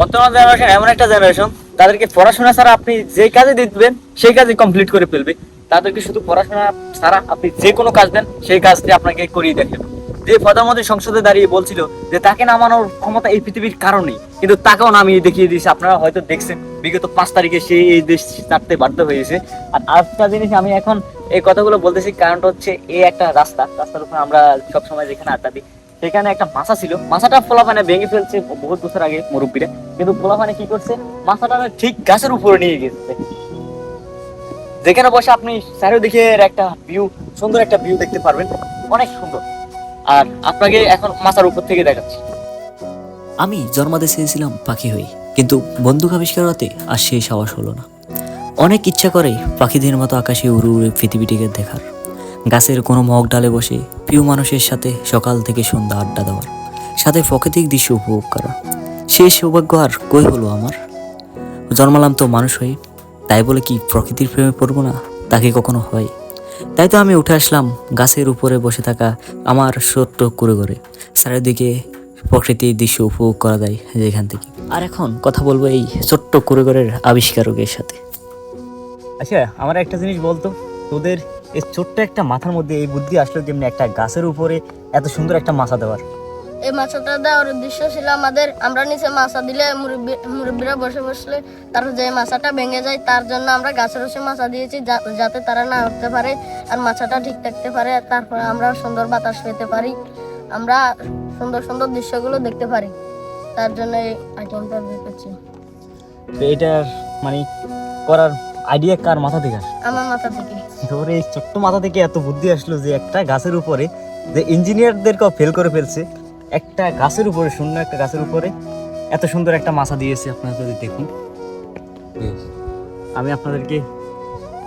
বর্তমান জেনারেশন এমন একটা জেনারেশন তাদেরকে পড়াশোনা ছাড়া আপনি যে কাজে দিবেন, সেই কাজই কমপ্লিট করে ফেলবে। তাদেরকে শুধু পড়াশোনা ছাড়া আপনি যে কোনো কাজ দেন, সেই কাজটি আপনাকে করিয়ে দেখেন যে প্রধানমন্ত্রী সংসদে দাঁড়িয়ে বলছিল যে তাকে নামানোর ক্ষমতা এই পৃথিবীর কারণেই কিন্তু তাকেও নামিয়ে দেখিয়ে দিয়েছে। আপনারা হয়তো দেখছেন, বিগত পাঁচ তারিখে সে এই দেশ ছাড়তে বাধ্য হয়েছে। আর আরেকটা জিনিস আমি এখন এই কথাগুলো বলতেছি, কারণটা হচ্ছে এই একটা রাস্তা। রাস্তার উপর আমরা সবসময় যেখানে আড্ডা দিই সেখানে একটা মাছা ছিল। মাছাটা পোলাপানে ভেঙে ফেলছে বহুত বছর আগে মুরব্বীরা। কিন্তু পোলাপানে কি করছে? মাছাটা ঠিক গাছের উপরে নিয়ে গেছে। যেখানে বসে আপনি চারিদিকে একটা ভিউ সুন্দর একটা ভিউ দেখতে পারবেন। অনেক সুন্দর। আর আপনাকে এখন মাথার উপর থেকে দেখাচ্ছি। আমি জন্মাতে চেয়েছিলাম পাখি হই কিন্তু বন্দুক আবিষ্কার হতে আর সেই সাহস হলো না। অনেক ইচ্ছা করে পাখিদের মতো আকাশে উড়ে উড়ে পৃথিবীটিকে দেখার। গাছের কোনো মগ ডালে বসে প্রিয় মানুষের সাথে সকাল থেকে সন্ধ্যা আড্ডা দেওয়ার, সাথে প্রাকৃতিক দৃশ্য উপভোগ করা। সেই সৌভাগ্য আর কই হলো আমার? জন্মালাম তো মানুষ হয়ে, তাই বলে কি প্রকৃতির প্রেমে পড়ব না? তাকে কখনো হয়? তাই তো আমি উঠে আসলাম গাছের উপরে বসে থাকা আমার ছোট্ট করে করে চারিদিকে প্রকৃতির দৃশ্য উপভোগ করা যায় যেখান থেকে। আর এখন কথা বলব এই ছোট্ট কুড়েঘরের আবিষ্কারকের সাথে। আচ্ছা আমার একটা জিনিস বলতো। তোদের এই ছোট্ট একটা মাথার মধ্যে এই বুদ্ধি আসলো কেমনি একটা গাছের উপরে এত সুন্দর একটা মাছা দেওয়ার। এই মাছটা দেওয়ার উদ্দেশ্য ছিল আমাদের আমরা নিচে মাছা দিলে মুরব্বি মুরব্বীরা বসে বসলে তার যে মাছাটা ভেঙে যায় তার জন্য আমরা গাছের রসে মাছা দিয়েছি যাতে তারা না উঠতে পারে আর মাছাটা ঠিক থাকতে পারে আর তারপরে আমরা সুন্দর বাতাস পেতে পারি আমরা সুন্দর সুন্দর দৃশ্যগুলো দেখতে পারি। তার জন্য এই আইটেমটা করছি তো এটার মানে করার আইডিয়া কার মাথা থেকে আসলো? আমার মাথা থেকে। তোর এই ছোট্ট মাথা থেকে এত বুদ্ধি আসলো যে একটা গাছের উপরে যে ইঞ্জিনিয়ারদেরকেও ফেল করে ফেলছে। একটা গাছের উপরে শূন্য একটা গাছের উপরে। এত সুন্দর একটা মাথা দিয়েছে আপনারা যদি দেখুন। আমি আপনাদেরকে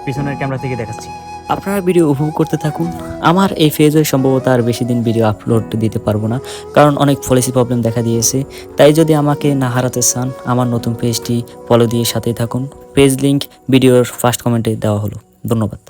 পিছনের ক্যামেরা থেকে দেখাচ্ছি। আপনারা ভিডিও উপভোগ করতে থাকুন। আমার এই ফেজে সম্ভবত আর বেশি দিন ভিডিও আপলোড দিতে পারব না কারণ অনেক পলিসি প্রবলেম দেখা দিয়েছে। তাই যদি আমাকে না হারাতে চান আমার নতুন পেজটি ফলো দিয়ে সাথেই থাকুন। পেজ লিংক ভিডিওর ফার্স্ট কমেন্টে দেওয়া হলো। ধন্যবাদ।